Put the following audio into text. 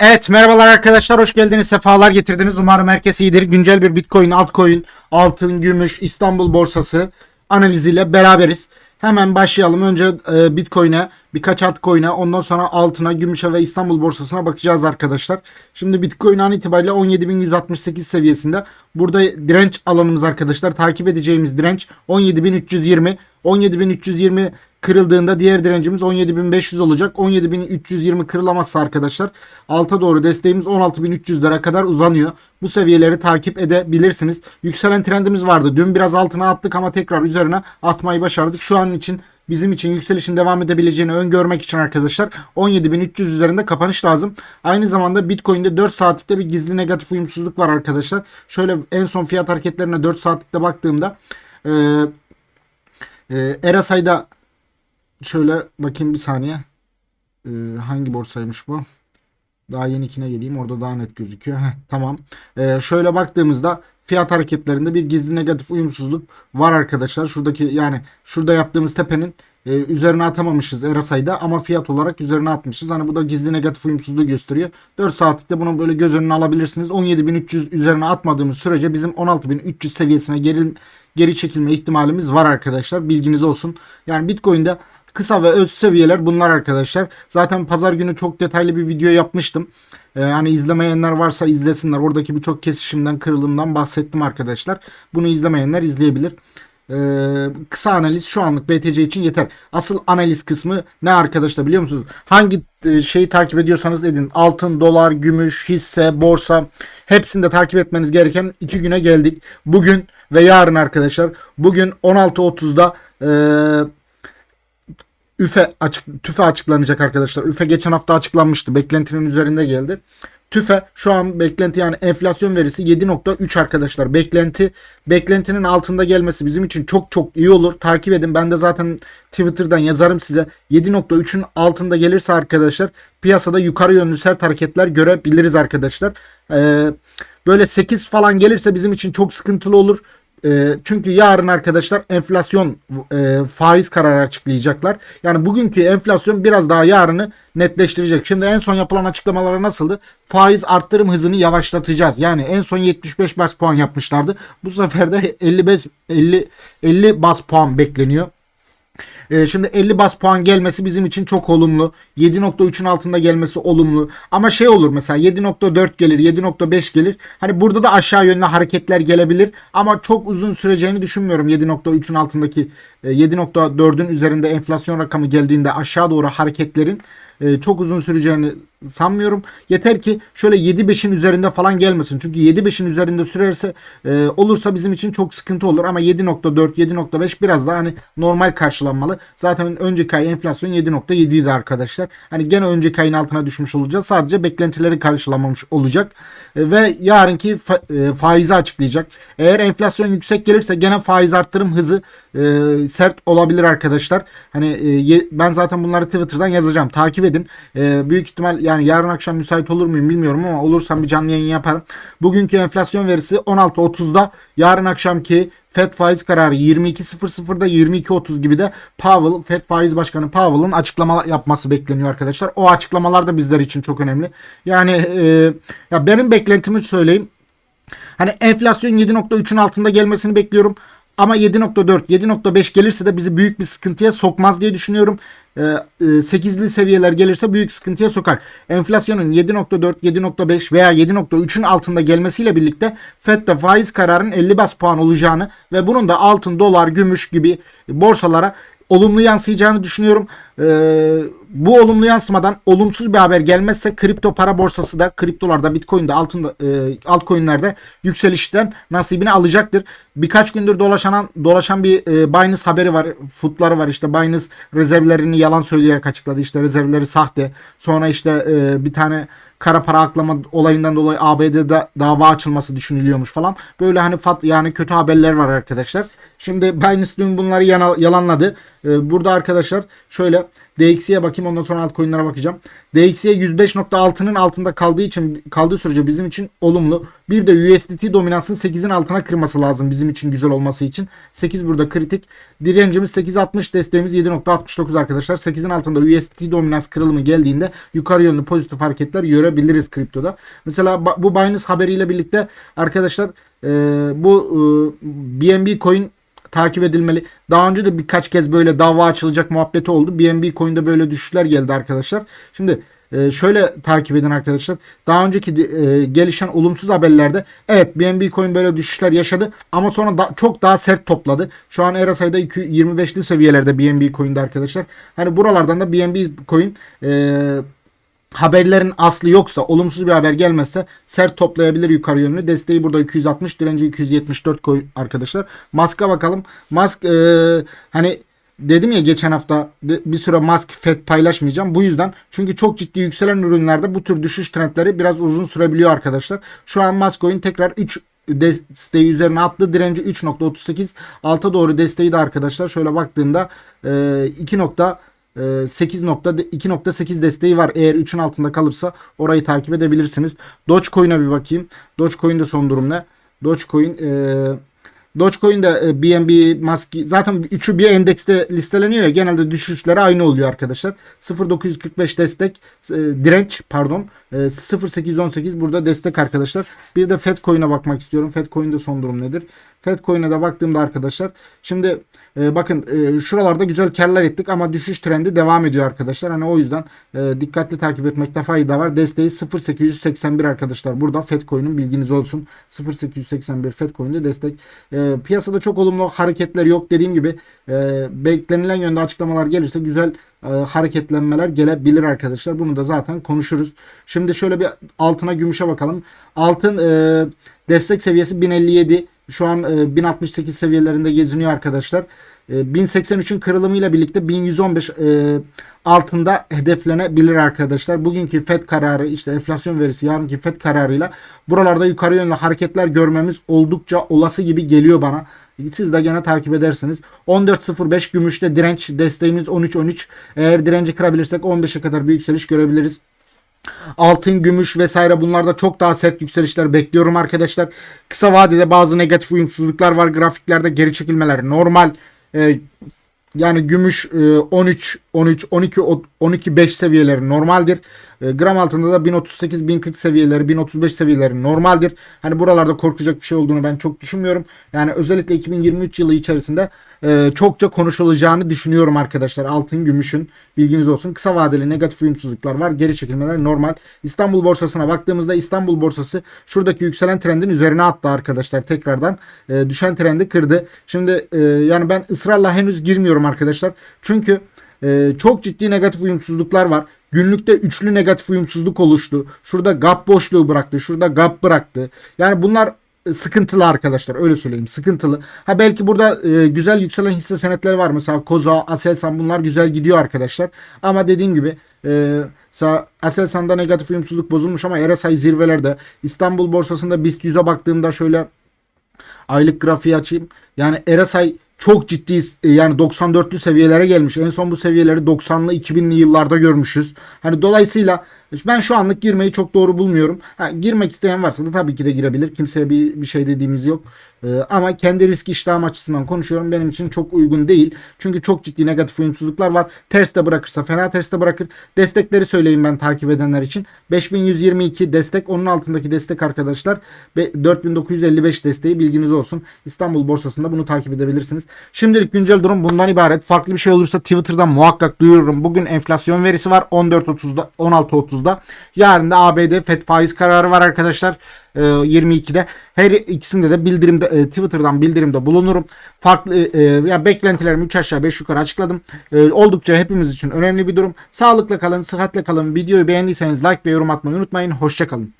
Evet merhabalar arkadaşlar hoş geldiniz sefalar getirdiniz. Umarım herkes iyidir. Güncel bir bitcoin altcoin altın gümüş İstanbul borsası analiziyle beraberiz. Hemen başlayalım. Önce e, bitcoin'e birkaç altcoin'e ondan sonra altına gümüşe ve İstanbul borsasına bakacağız arkadaşlar. Şimdi bitcoin an itibariyle 17.168 seviyesinde. Burada direnç alanımız arkadaşlar takip edeceğimiz direnç 17.320 17.320 kırıldığında diğer direncimiz 17.500 olacak. 17.320 kırılamazsa arkadaşlar alta doğru desteğimiz 16.300'lere kadar uzanıyor. Bu seviyeleri takip edebilirsiniz. Yükselen trendimiz vardı. Dün biraz altına attık ama tekrar üzerine atmayı başardık. Şu an için bizim için yükselişin devam edebileceğini öngörmek için arkadaşlar 17.300 üzerinde kapanış lazım. Aynı zamanda Bitcoin'de 4 saatlikte bir gizli negatif uyumsuzluk var arkadaşlar. Şöyle en son fiyat hareketlerine 4 saatlikte baktığımda e, e, RSI'da şöyle bakayım bir saniye. Ee, hangi borsaymış bu? Daha yenikine geleyim. Orada daha net gözüküyor. Heh, tamam. Ee, şöyle baktığımızda fiyat hareketlerinde bir gizli negatif uyumsuzluk var arkadaşlar. Şuradaki yani şurada yaptığımız tepenin e, üzerine atamamışız RSI'da ama fiyat olarak üzerine atmışız. Hani bu da gizli negatif uyumsuzluğu gösteriyor. 4 saatlikte bunu böyle göz önüne alabilirsiniz. 17.300 üzerine atmadığımız sürece bizim 16.300 seviyesine geri, geri çekilme ihtimalimiz var arkadaşlar. Bilginiz olsun. Yani Bitcoin'de Kısa ve öz seviyeler bunlar arkadaşlar. Zaten pazar günü çok detaylı bir video yapmıştım. Ee, hani izlemeyenler varsa izlesinler. Oradaki birçok kesişimden, kırılımdan bahsettim arkadaşlar. Bunu izlemeyenler izleyebilir. Ee, kısa analiz şu anlık BTC için yeter. Asıl analiz kısmı ne arkadaşlar biliyor musunuz? Hangi e, şeyi takip ediyorsanız edin. Altın, dolar, gümüş, hisse, borsa hepsinde takip etmeniz gereken iki güne geldik. Bugün ve yarın arkadaşlar. Bugün 16.30'da eee üfe açık tüfe açıklanacak arkadaşlar. Üfe geçen hafta açıklanmıştı. Beklentinin üzerinde geldi. TÜFE şu an beklenti yani enflasyon verisi 7.3 arkadaşlar. Beklenti beklentinin altında gelmesi bizim için çok çok iyi olur. Takip edin. Ben de zaten Twitter'dan yazarım size. 7.3'ün altında gelirse arkadaşlar piyasada yukarı yönlü sert hareketler görebiliriz arkadaşlar. Ee, böyle 8 falan gelirse bizim için çok sıkıntılı olur. E, çünkü yarın arkadaşlar enflasyon e, faiz kararı açıklayacaklar. Yani bugünkü enflasyon biraz daha yarını netleştirecek. Şimdi en son yapılan açıklamalara nasıldı? Faiz arttırım hızını yavaşlatacağız. Yani en son 75 bas puan yapmışlardı. Bu sefer de 55 50 50 bas puan bekleniyor. E, şimdi 50 bas puan gelmesi bizim için çok olumlu. 7.3'ün altında gelmesi olumlu. Ama şey olur mesela 7.4 gelir, 7.5 gelir. Hani burada da aşağı yönlü hareketler gelebilir. Ama çok uzun süreceğini düşünmüyorum 7.3'ün altındaki 7.4'ün e, üzerinde enflasyon rakamı geldiğinde aşağı doğru hareketlerin e, çok uzun süreceğini sanmıyorum. Yeter ki şöyle 7-5'in üzerinde falan gelmesin. Çünkü 7-5'in üzerinde sürerse e, olursa bizim için çok sıkıntı olur. Ama 7.4 7.5 biraz daha hani normal karşılanmalı. Zaten önceki ay enflasyon 7.7 idi arkadaşlar. Hani gene önceki ayın altına düşmüş olacağız. Sadece beklentileri karşılamamış olacak. Ve yarınki fa, faizi açıklayacak. Eğer enflasyon yüksek gelirse gene faiz arttırım hızı sert olabilir arkadaşlar. Hani e, ben zaten bunları Twitter'dan yazacağım. Takip edin. E, büyük ihtimal yani yarın akşam müsait olur muyum bilmiyorum ama olursam bir canlı yayın yaparım. Bugünkü enflasyon verisi 16.30'da. Yarın akşamki FED faiz kararı 22.00'da 22.30 gibi de Powell, FED faiz başkanı Powell'ın açıklama yapması bekleniyor arkadaşlar. O açıklamalar da bizler için çok önemli. Yani e, ya benim beklentimi söyleyeyim. Hani enflasyon 7.3'ün altında gelmesini bekliyorum. Ama 7.4, 7.5 gelirse de bizi büyük bir sıkıntıya sokmaz diye düşünüyorum. 8'li ee, e, seviyeler gelirse büyük sıkıntıya sokar. Enflasyonun 7.4, 7.5 veya 7.3'ün altında gelmesiyle birlikte FED'de faiz kararının 50 bas puan olacağını ve bunun da altın, dolar, gümüş gibi borsalara olumlu yansıyacağını düşünüyorum. Ee, bu olumlu yansımadan olumsuz bir haber gelmezse kripto para borsası da kriptolarda, bitcoin'de, altında, e, altcoin'lerde yükselişten nasibini alacaktır. Birkaç gündür dolaşan dolaşan bir e, Binance haberi var. Futları var işte Binance rezervlerini yalan söyleyerek açıkladı. İşte rezervleri sahte. Sonra işte e, bir tane kara para aklama olayından dolayı ABD'de dava açılması düşünülüyormuş falan. Böyle hani fat yani kötü haberler var arkadaşlar. Şimdi Binance dün bunları yalanladı. Ee, burada arkadaşlar şöyle DXY'ye bakayım ondan sonra altcoin'lere bakacağım. DXY 105.6'nın altında kaldığı için kaldığı sürece bizim için olumlu. Bir de USDT dominansın 8'in altına kırması lazım bizim için güzel olması için. 8 burada kritik. Direncimiz 8.60 desteğimiz 7.69 arkadaşlar. 8'in altında USDT dominans kırılımı geldiğinde yukarı yönlü pozitif hareketler görebiliriz kriptoda. Mesela bu Binance haberiyle birlikte arkadaşlar bu BNB coin takip edilmeli. Daha önce de birkaç kez böyle dava açılacak muhabbeti oldu. BNB coin'de böyle düşüşler geldi arkadaşlar. Şimdi e, şöyle takip edin arkadaşlar. Daha önceki e, gelişen olumsuz haberlerde evet BNB coin böyle düşüşler yaşadı ama sonra da, çok daha sert topladı. Şu an RSI'da 25'li seviyelerde BNB coin'de arkadaşlar. Hani buralardan da BNB coin e, haberlerin aslı yoksa olumsuz bir haber gelmezse sert toplayabilir yukarı yönlü. Desteği burada 260 direnci 274 koy arkadaşlar. Musk'a bakalım. Musk e, hani dedim ya geçen hafta bir süre Musk FED paylaşmayacağım. Bu yüzden çünkü çok ciddi yükselen ürünlerde bu tür düşüş trendleri biraz uzun sürebiliyor arkadaşlar. Şu an Musk coin tekrar 3 desteği üzerine attı. Direnci 3.38 alta doğru desteği de arkadaşlar şöyle baktığımda e, 2. 8.2.8 desteği var. Eğer 3'ün altında kalırsa orayı takip edebilirsiniz. Dogecoin'e bir bakayım. Dogecoin'de son durum ne? Dogecoin e, Dogecoin'de e, BNB, Musk zaten üçü bir endekste listeleniyor ya genelde düşüşleri aynı oluyor arkadaşlar. 0.945 destek e, direnç pardon e, 0.818 burada destek arkadaşlar. Bir de Fedcoin'e bakmak istiyorum. Fedcoin'de son durum nedir? Fedcoin'e de baktığımda arkadaşlar şimdi e, bakın e, şuralarda güzel karlar ettik ama düşüş trendi devam ediyor arkadaşlar. Hani o yüzden e, dikkatli takip etmekte fayda var. Desteği 0.881 arkadaşlar. Burada Fedcoin'in bilginiz olsun. 0.881 Fedcoin'de destek. E, piyasada çok olumlu hareketler yok. Dediğim gibi e, beklenilen yönde açıklamalar gelirse güzel e, hareketlenmeler gelebilir arkadaşlar. Bunu da zaten konuşuruz. Şimdi şöyle bir altına gümüşe bakalım. Altın e, destek seviyesi 1057. Şu an e, 1068 seviyelerinde geziniyor arkadaşlar. E, 1083'ün kırılımıyla birlikte 1115 e, altında hedeflenebilir arkadaşlar. Bugünkü FED kararı işte enflasyon verisi yarınki FED kararıyla buralarda yukarı yönlü hareketler görmemiz oldukça olası gibi geliyor bana. Siz de gene takip edersiniz. 14.05 gümüşte direnç desteğimiz 13.13. Eğer direnci kırabilirsek 15'e kadar bir yükseliş görebiliriz. Altın, gümüş vesaire bunlarda çok daha sert yükselişler bekliyorum arkadaşlar. Kısa vadede bazı negatif uyumsuzluklar var. Grafiklerde geri çekilmeler normal. Ee, yani gümüş e, 13, 13, 12, 12, 5 seviyeleri normaldir. E, gram altında da 1038, 1040 seviyeleri, 1035 seviyeleri normaldir. Hani buralarda korkacak bir şey olduğunu ben çok düşünmüyorum. Yani özellikle 2023 yılı içerisinde e, çokça konuşulacağını düşünüyorum arkadaşlar. Altın, gümüşün bilginiz olsun. Kısa vadeli negatif uyumsuzluklar var. Geri çekilmeler normal. İstanbul borsasına baktığımızda İstanbul borsası şuradaki yükselen trendin üzerine attı arkadaşlar tekrardan. E, düşen trendi kırdı. Şimdi e, yani ben ısrarla henüz girmiyorum arkadaşlar. Çünkü e, çok ciddi negatif uyumsuzluklar var. Günlükte üçlü negatif uyumsuzluk oluştu. Şurada gap boşluğu bıraktı. Şurada gap bıraktı. Yani bunlar e, sıkıntılı arkadaşlar öyle söyleyeyim sıkıntılı. Ha belki burada e, güzel yükselen hisse senetleri var mesela Koza, Aselsan bunlar güzel gidiyor arkadaşlar. Ama dediğim gibi e, mesela Aselsan'da negatif uyumsuzluk bozulmuş ama RSI zirvelerde İstanbul borsasında BIST 100'e baktığımda şöyle aylık grafiği açayım. Yani RSI çok ciddi e, yani 94'lü seviyelere gelmiş. En son bu seviyeleri 90'lı 2000'li yıllarda görmüşüz. Hani dolayısıyla ben şu anlık girmeyi çok doğru bulmuyorum. Ha, girmek isteyen varsa da tabii ki de girebilir. Kimseye bir, bir şey dediğimiz yok. Ee, ama kendi risk iştahım açısından konuşuyorum. Benim için çok uygun değil. Çünkü çok ciddi negatif uyumsuzluklar var. Ters de bırakırsa fena ters de bırakır. Destekleri söyleyeyim ben takip edenler için. 5122 destek. Onun altındaki destek arkadaşlar. Ve 4955 desteği bilginiz olsun. İstanbul borsasında bunu takip edebilirsiniz. Şimdilik güncel durum bundan ibaret. Farklı bir şey olursa Twitter'dan muhakkak duyururum. Bugün enflasyon verisi var. 14.30'da 16.30'da. Yarın da ABD FED faiz kararı var arkadaşlar. Ee, 22'de. Her ikisinde de bildirimde e, Twitter'dan bildirimde bulunurum. Farklı e, yani beklentilerimi 3 aşağı 5 yukarı açıkladım. E, oldukça hepimiz için önemli bir durum. Sağlıkla kalın, sıhhatle kalın. Videoyu beğendiyseniz like ve yorum atmayı unutmayın. Hoşçakalın.